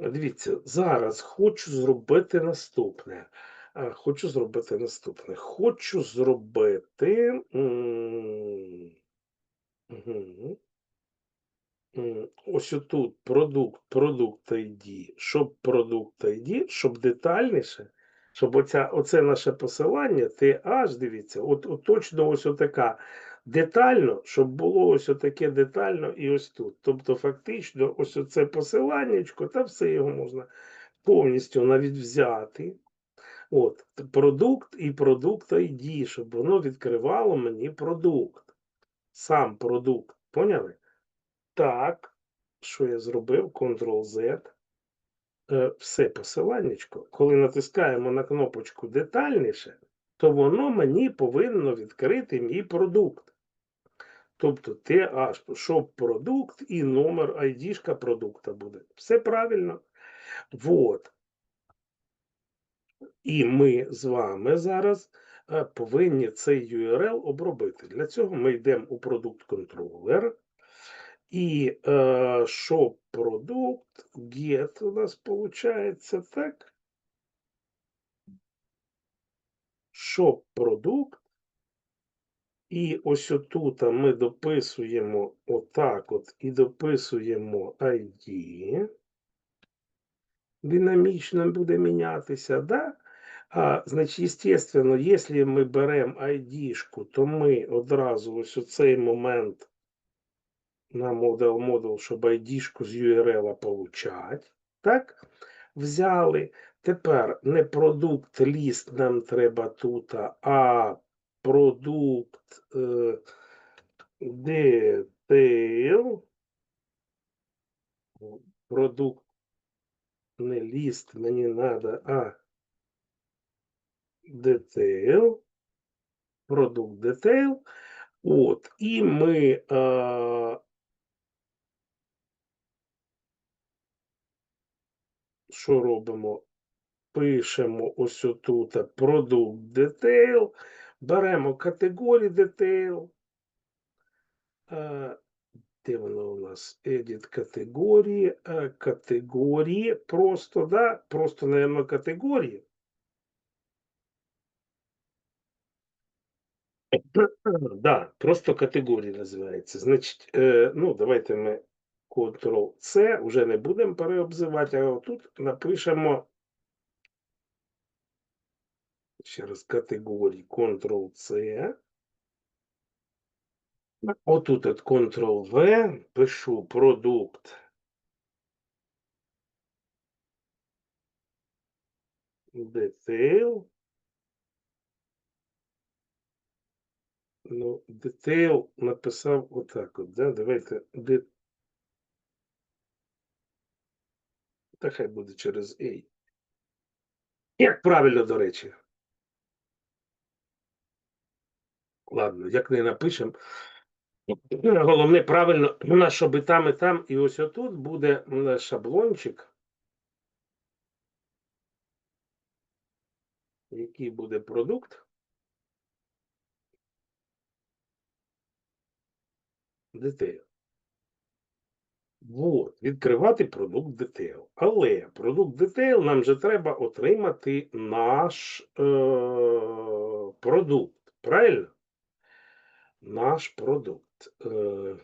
Дивіться, зараз хочу зробити наступне. Хочу зробити наступне. Хочу зробити. Ось отут продукт, продукт ID, щоб продукт ID, щоб детальніше, щоб оця, оце наше посилання, TH, дивіться, от, от точно ось отака детально, щоб було ось отаке детально і ось тут. Тобто, фактично, ось оце посиланнячко, та все його можна повністю навіть взяти. От, продукт і продукт ID, щоб воно відкривало мені продукт. Сам продукт. Поняли? Так, що я зробив? Ctrl-Z. Е, Все посиланнячко. Коли натискаємо на кнопочку детальніше, то воно мені повинно відкрити мій продукт. Тобто TH, щоб продукт і номер ID продукта буде. Все правильно. Вот. І ми з вами зараз е, повинні цей URL обробити. Для цього ми йдемо у продукт контролер. І е, продукт, get у нас получається так. Shop продукт. І ось отут ми дописуємо отак от і дописуємо ID. Динамічно буде мінятися, да? А, значить, естественно, якщо ми беремо ID-шку, то ми одразу ось у цей момент на model model, щоб ID-шку з URL получать. Так? Взяли. Тепер не продукт ліст нам треба тут, а продукт е, detail. Продукт не ліст, мені треба, а detail. Продукт detail. От, і ми е, що робимо? Пишемо ось отут продукт detail, беремо категорію detail. Е, Де воно у нас? Edit категорії, е, категорії, просто, да, просто, наверное, категорії. Да, просто категорії називається. Значить, е, ну, давайте ми Ctrl-C, вже не будемо переобзивати, а отут напишемо ще раз категорії Ctrl-C. Отут от Ctrl-V, пишу продукт. Detail. Ну, detail написав отак от, да? Давайте де... Та хай буде через A. Як правильно, до речі. Ладно, як не напишемо. Головне правильно, щоб і там, і там, і ось отут буде шаблончик. Який буде продукт? Detail. Вот, відкривати продукт Detail. Але продукт Detail нам же треба отримати наш е, продукт. Правильно? Наш продукт. Е,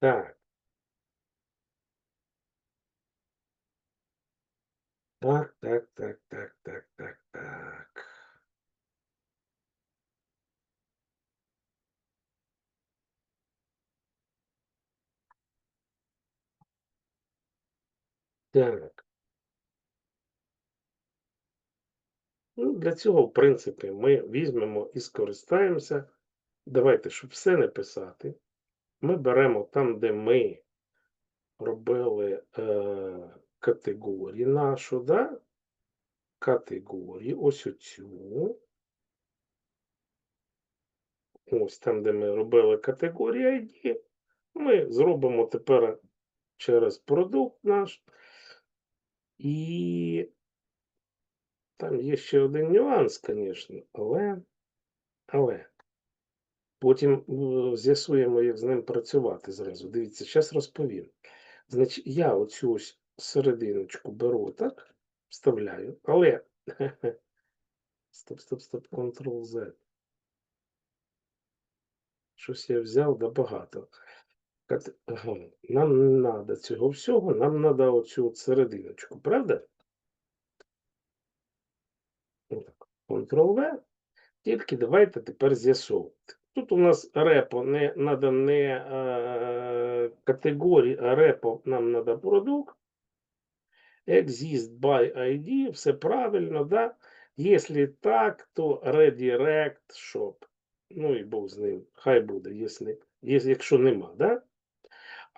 так. Так, так, так, так, так, так, так. Так. Ну, для цього, в принципі, ми візьмемо і скористаємося. Давайте, щоб все не писати. Ми беремо там, де ми робили е, категорії нашу, да? категорії, ось оцю. Ось там, де ми робили категорію ID, ми зробимо тепер через продукт наш. І там є ще один нюанс, звісно, але, але Потім е, з'ясуємо, як з ним працювати зразу. Дивіться, зараз розповім. Значить, я оцю ось серединочку беру, так? Вставляю, але. Стоп, стоп, стоп, Ctrl-Z. Щось я взяв да багато. Нам треба цього всього, нам треба оцю серединочку, правда? Ctrl-V. Тільки давайте тепер з'ясовувати. Тут у нас репо не треба не е, категорії, а репо нам треба продукт. Exist by ID, все правильно, да? Якщо так, то redirect shop. Ну і Бог з ним, хай буде, якщо- якщо нема, да?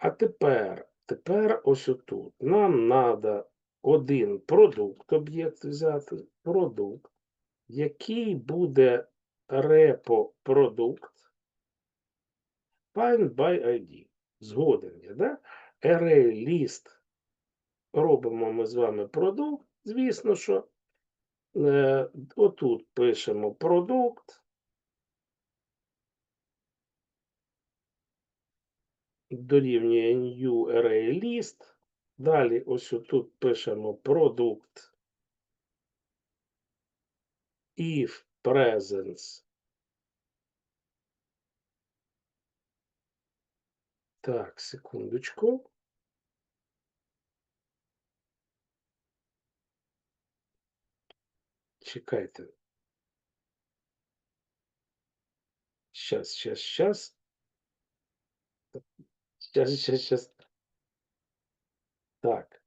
А тепер, тепер ось отут. Нам треба один продукт, об'єкт взяти, продукт, який буде репо продукт find by ID. Згоден я, да? Array list робимо ми з вами продукт. Звісно, що е, отут пишемо продукт. Дорівнює new array list. Далі ось тут пишемо продукт if presence. Так, секундочку. Чекайте. Сейчас, сейчас, сейчас. Сейчас, сейчас, сейчас. Так.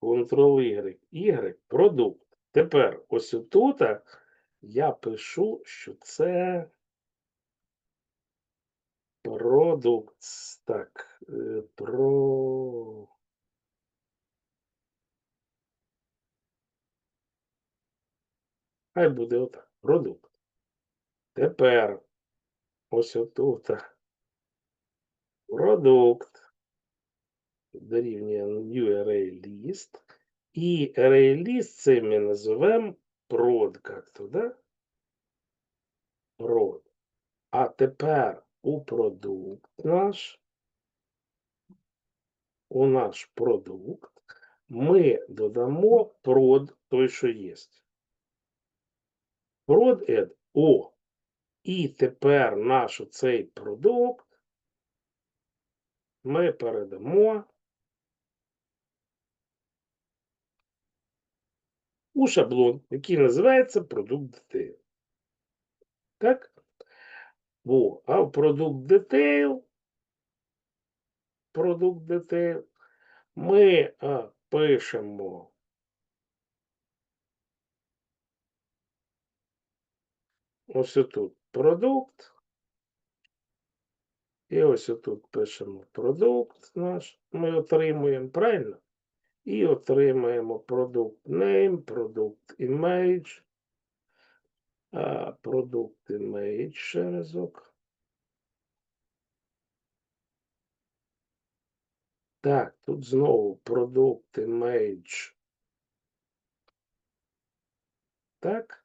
Ctrl-Y. Y. Продукт. Тепер ось тут я пишу, що це продукт. Так. е, Про. Хай буде отак. Продукт. Тепер ось отут. Продукт. Дорівнює new array list. І array list це ми називаємо prod как-то, да? Prod. А тепер у продукт наш, у наш продукт, ми додамо prod той, що є. Prod add О. І тепер наш цей продукт ми передамо у шаблон, який називається продукт detail. Так? Во. А в продукт detail, продукт detail, ми а, пишемо ось тут продукт. І ось тут пишемо продукт наш, ми отримуємо, правильно? І отримаємо продукт name, продукт image, а, продукт image ще разок. Так, тут знову продукт image. Так.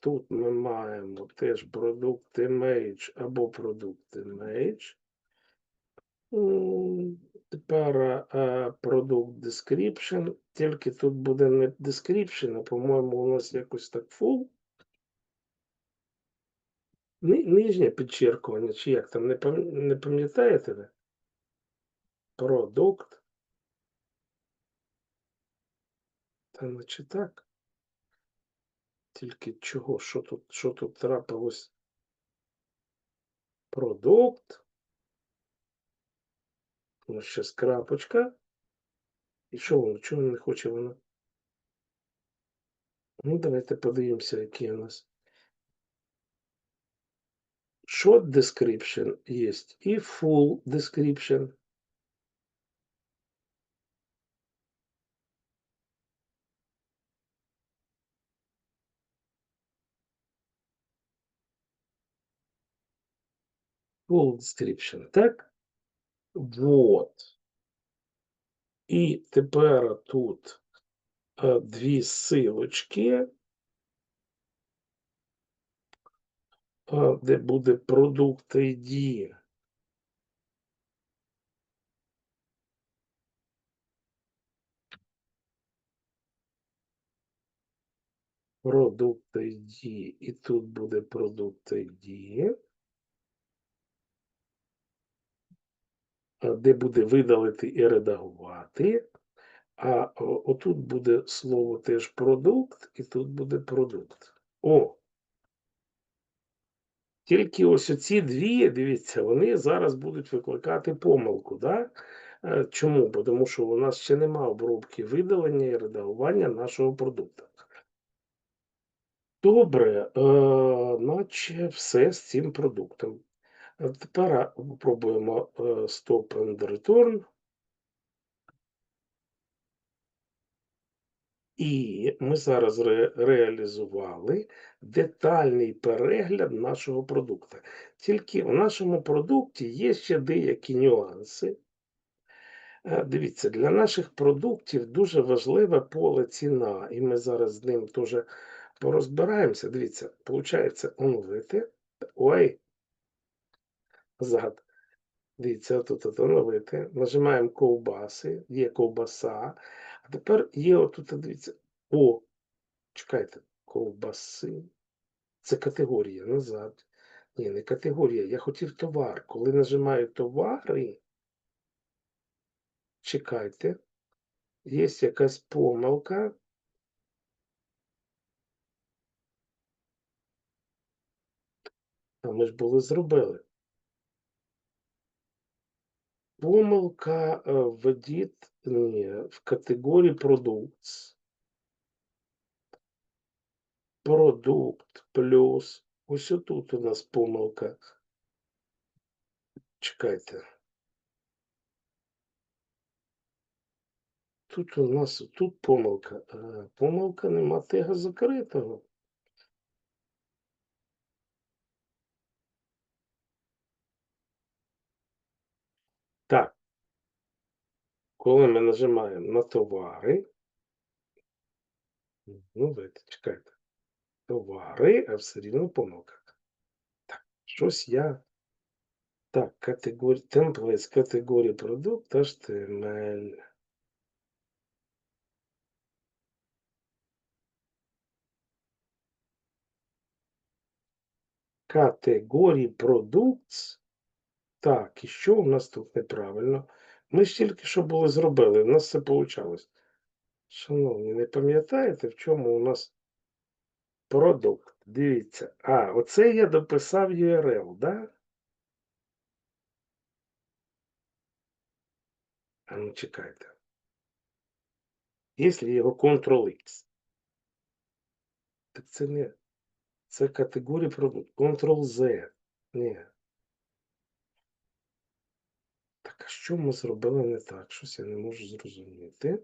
Тут ми маємо теж продукт image або продукт image. Тепер продукт description. Тільки тут буде не description, а по-моєму, у нас якось так full. Ни- Нижнє підчеркування, чи як там, не пам'ятаєте ви? Продукт. Та наче так. Тільки чого? Що тут, що тут трапилось? Продукт. Ну, ще крапочка. І що воно? Чого не хоче воно? Ну, давайте подивимося, які у нас. Short description є і full description. Full description, так? Вот. І тепер тут е, дві силочки. А, де буде продукт ID. Продукт ID. І тут буде продукт ID. Де буде видалити і редагувати. А отут буде слово теж продукт, і тут буде продукт. О! Тільки ось оці дві, дивіться, вони зараз будуть викликати помилку. Да? Е, Чому? Бо Тому що у нас ще немає обробки видалення і редагування нашого продукту. Добре, е, наче все з цим продуктом. А Тепер е, Stop and Return. І ми зараз ре- реалізували детальний перегляд нашого продукту. Тільки в нашому продукті є ще деякі нюанси. Е, Дивіться, для наших продуктів дуже важливе поле ціна, і ми зараз з ним теж порозбираємося. Дивіться, виходить оновити. Ой, зад. Дивіться, тут от оновити. Нажимаємо ковбаси, є ковбаса. А тепер є отут, дивіться. О, чекайте, ковбаси. Це категорія назад. Ні, не категорія. Я хотів товар. Коли нажимаю товари, чекайте, є якась помилка. А ми ж були зробили. Помилка е, введіть в категорії продукт. Продукт плюс. Ось отут у нас помилка. Чекайте. Тут у нас тут помилка. Е, Помилка нема тега закритого. Так. Коли ми нажимаємо на товари. Ну, давайте, чекайте. Товари, а все рівно помилка. Так, щось я. Так, категорія, темплейт з категорії продукт HTML. Категорії продукт. Так, і що у нас тут неправильно? Ми ж тільки що були зробили, у нас все вийшло. Шановні, не пам'ятаєте, в чому у нас продукт? Дивіться. А, оце я дописав URL, да? А ну чекайте. Якщо його Ctrl-X. Так це не. Це категорія продукт. Ctrl-Z. Ні. Що ми зробили не так? Щось я не можу зрозуміти.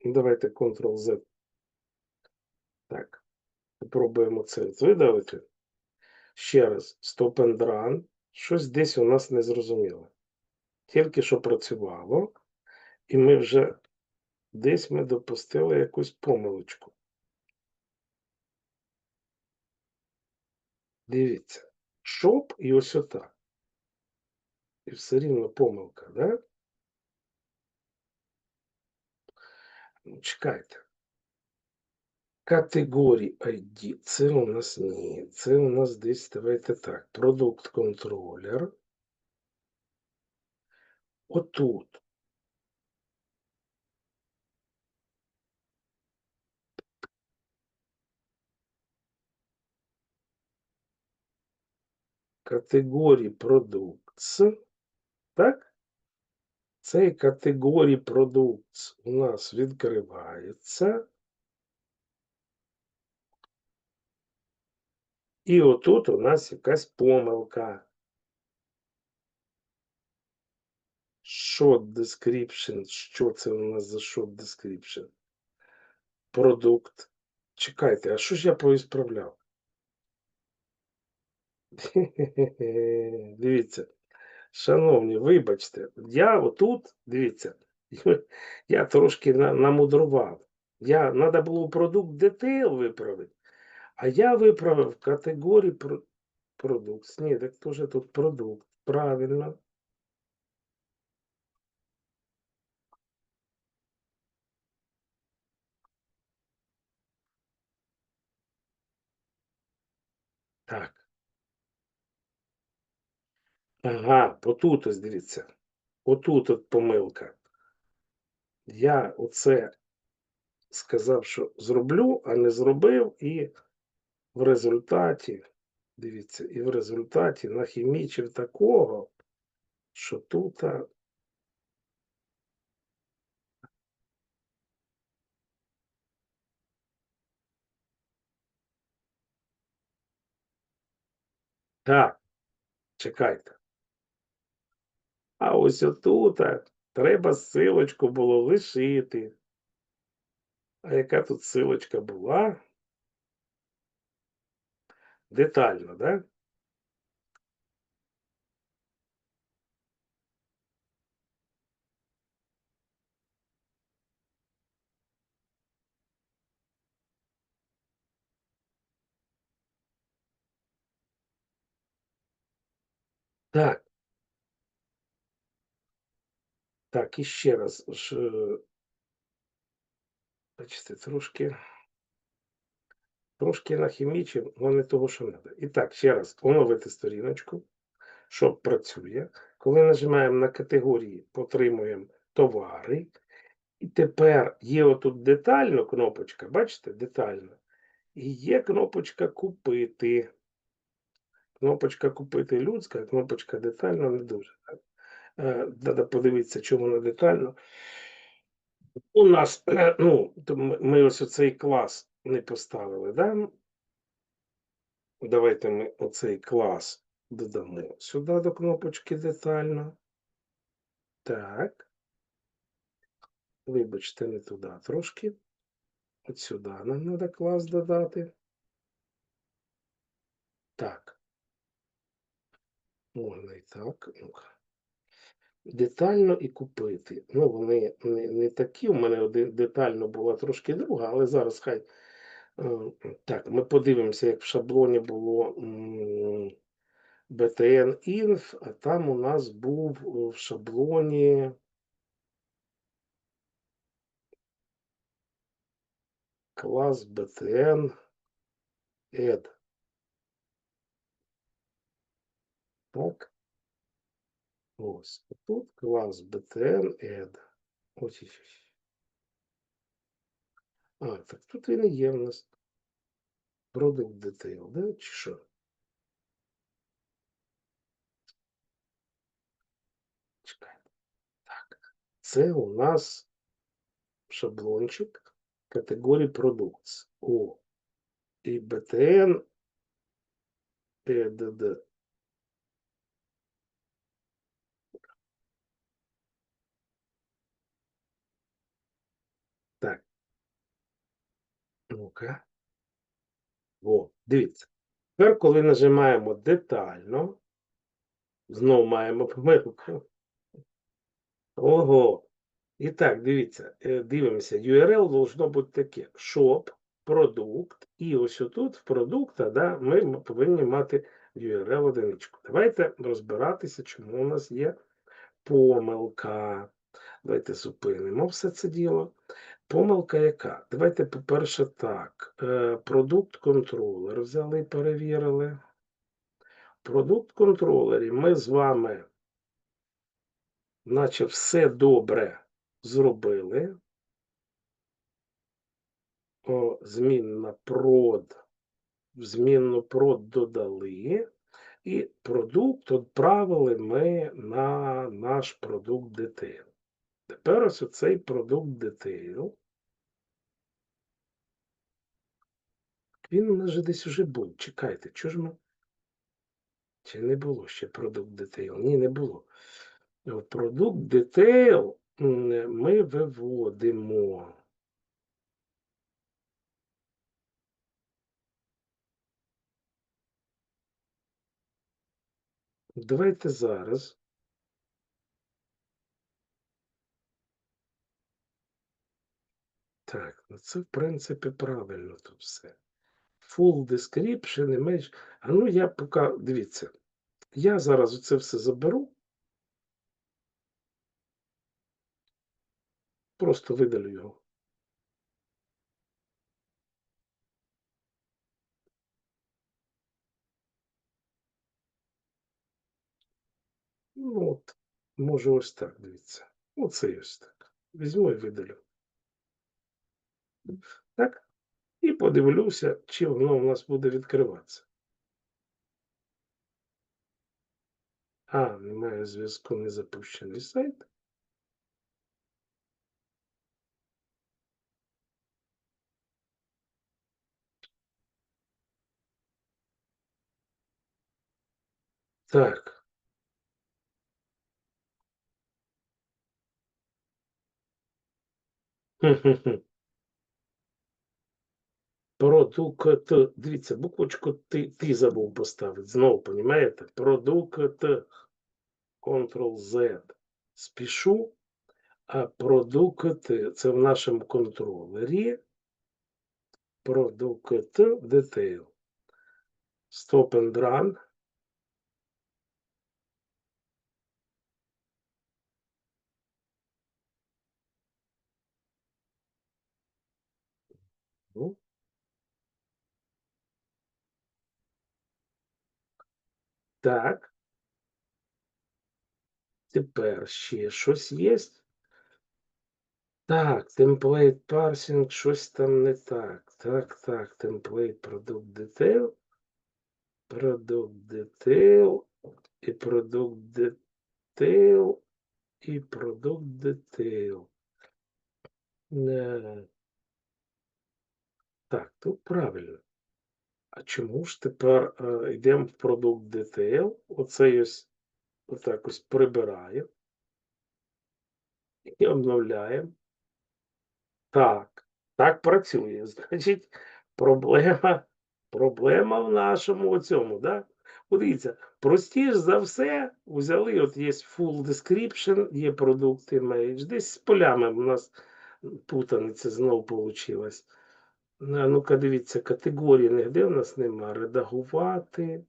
Ну, давайте Ctrl-Z. Так. Спробуємо це видалити. Ще раз. Stop and run. Щось десь у нас не зрозуміло. Тільки що працювало, і ми вже десь ми допустили якусь помилочку. Дивіться. Шоп і ось отак. І все рівно помилка, да? Ну, чекайте. Категорії ID. Це у нас ні. Це у нас десь, давайте так. Продукт контролер. Отут. Категорії продукт. Так? Цей категорії продукт у нас відкривається. І отут у нас якась помилка. Short description. Що це у нас за short description? Продукт. Чекайте, а що ж я поісправляв? Дивіться. Шановні, вибачте, я отут, дивіться, я трошки намудрував. Я надо було продукт detail виправити, а я виправив категорію про продукт. Ні, так теж тут продукт. Правильно. Так. Ага, отут ось дивіться. Отут от помилка. Я оце сказав, що зроблю, а не зробив, і в результаті, дивіться, і в результаті нахімічив такого, що тут. Так, чекайте. А ось отут треба силочку було лишити. А яка тут силочка була? Детально, да? Так. Так, і ще раз. Бачите, трошки. Трошки нахімічив, але не того, що треба. І так, ще раз, оновити сторіночку, що працює. Коли нажимаємо на категорії, потримуємо товари. І тепер є отут детально кнопочка, бачите, детально. І є кнопочка купити. Кнопочка купити людська, кнопочка детально не дуже. Треба подивитися, чому вона детально. У нас, ну, ми ми ось оцей клас не поставили, да? Давайте ми оцей клас додамо сюди до кнопочки детально. Так. Вибачте, не туди трошки. От сюди нам треба клас додати. Так. Можна і так. Ну-ка. Детально і купити. Ну, вони не, не такі. У мене один детально була трошки друга, але зараз хай. е, Так, ми подивимося, як в шаблоні було BTN Inf, а там у нас був е, в шаблоні. Клас BTN Add. Так. Ось. Тут клас BTN Add. Ось ось. ось. А, так тут він і є в нас. Product Detail, да? Чи що? Чекайте. Так. Це у нас шаблончик категорії Products. О. І BTN EDD. Так. Ну-ка. О, дивіться. Тепер, коли нажимаємо детально, знову маємо помилку. Ого. І так, дивіться, е, дивимося. URL должно бути таке: shop, продукт. І ось отут в продукта да, ми повинні мати URL одиничку. Давайте розбиратися, чому у нас є помилка. Давайте зупинимо все це діло. Помилка яка? Давайте, по-перше, так. е, Продукт контролер взяли і перевірили. Продукт контролері ми з вами, наче все добре зробили. О, змінна прод, змінну прод додали, і продукт відправили ми на наш продукт детейл. Тепер ось оцей продукт детейл. Він у нас же десь уже був. Чекайте, чого ж ми. Чи не було ще продукт детейл? Ні, не було. Продукт детейл ми виводимо. Давайте зараз. Так, Ну, це, в принципі, правильно тут все. Full description, image. А ну я поки, дивіться, я зараз оце все заберу. Просто видалю його. Ну, от, може ось так, дивіться. Оце ось так. Візьму і видалю. Так? І подивлюся, чи воно у нас буде відкриватися. А, немає зв'язку, не запущений сайт. Так. Хм-хм-хм. Продукт. Дивіться, буквочку ти, ти забув поставити. Знову, понімаєте? Продукт. Ctrl-Z. Спішу. А продукт це в нашому контролері. Продукт detail. Stop and run. Ну. Так. Тепер ще щось є. Так, template parsing, щось там не так. Так, так, template product detail. Product detail. І product detail. І product detail. Так, тут правильно. А чому ж тепер е, йдемо в продукт detail? Оце ось отак ось прибираємо. І обновляємо. Так, так працює. Значить, проблема, проблема в нашому цьому, да? Подивіться, простіше за все, взяли, от є full description, є продукт image. Десь з полями у нас путаниця знову вийшла. А ну-ка, дивіться, категорії нігде в нас нема. Редагувати.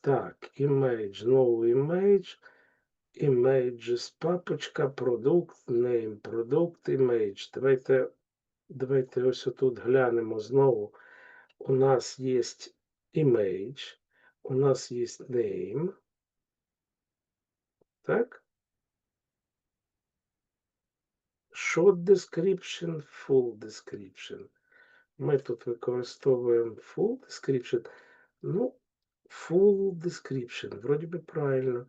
Так, image, новий image. Images, папочка, продукт, name, продукт, image. Давайте, давайте ось тут глянемо знову. У нас є image, у нас є name. Так? Short description, full description. Ми тут використовуємо full description. Ну, full description, вроді би правильно.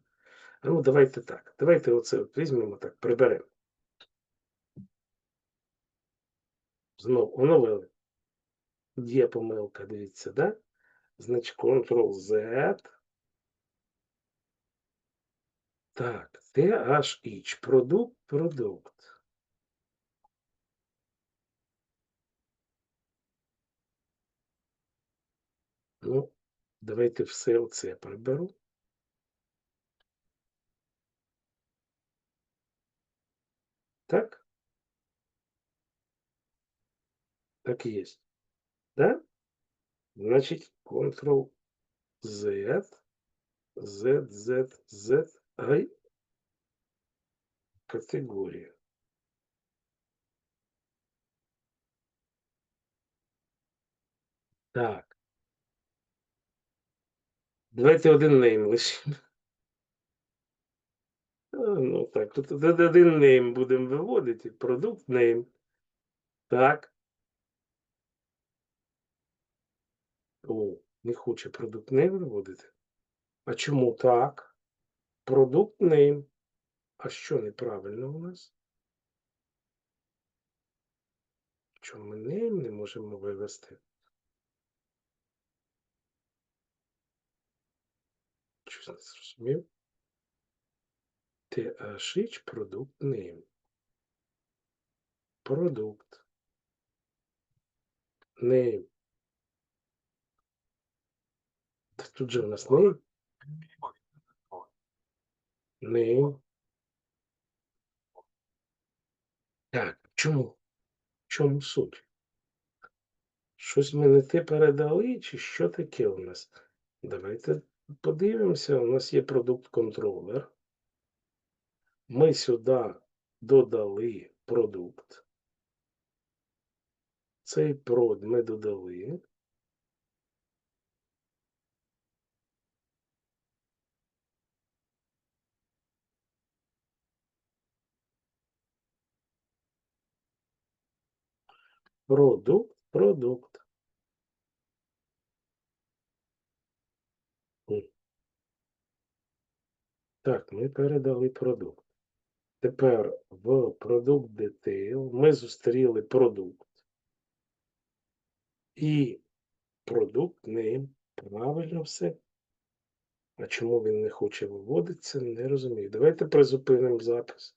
Ну, давайте так. Давайте оце от візьмемо так, приберемо. Знову оновили. Є помилка, дивіться, да? Значить, Ctrl-Z. Так, THH, продукт, продукт. Ну, давайте все оце приберу. Так? Так і є. Да? Значить, Ctrl-Z, Z, Z, Z, I, категорія. Так. Давайте один нейм. А, Ну так, тут один нейм будемо виводити, продукт нейм. Так. О, не хоче продукт нейм виводити. А чому так? Продукт нейм. А що неправильно у нас? Чому ми нейм не можемо вивести? Щось не зрозумів. THH продукт name. Продукт. Name. Тут же у нас name. Name. Так, чому? чому суть? Щось ми не те передали, чи що таке у нас? Давайте подивимося. У нас є продукт-контролер. Ми сюди додали продукт. Цей прод ми додали. Продукт, продукт. Так, ми передали продукт. Тепер в продукт detail ми зустріли продукт. І продукт name. Правильно все. А чому він не хоче виводитися, не розумію. Давайте призупинимо запис.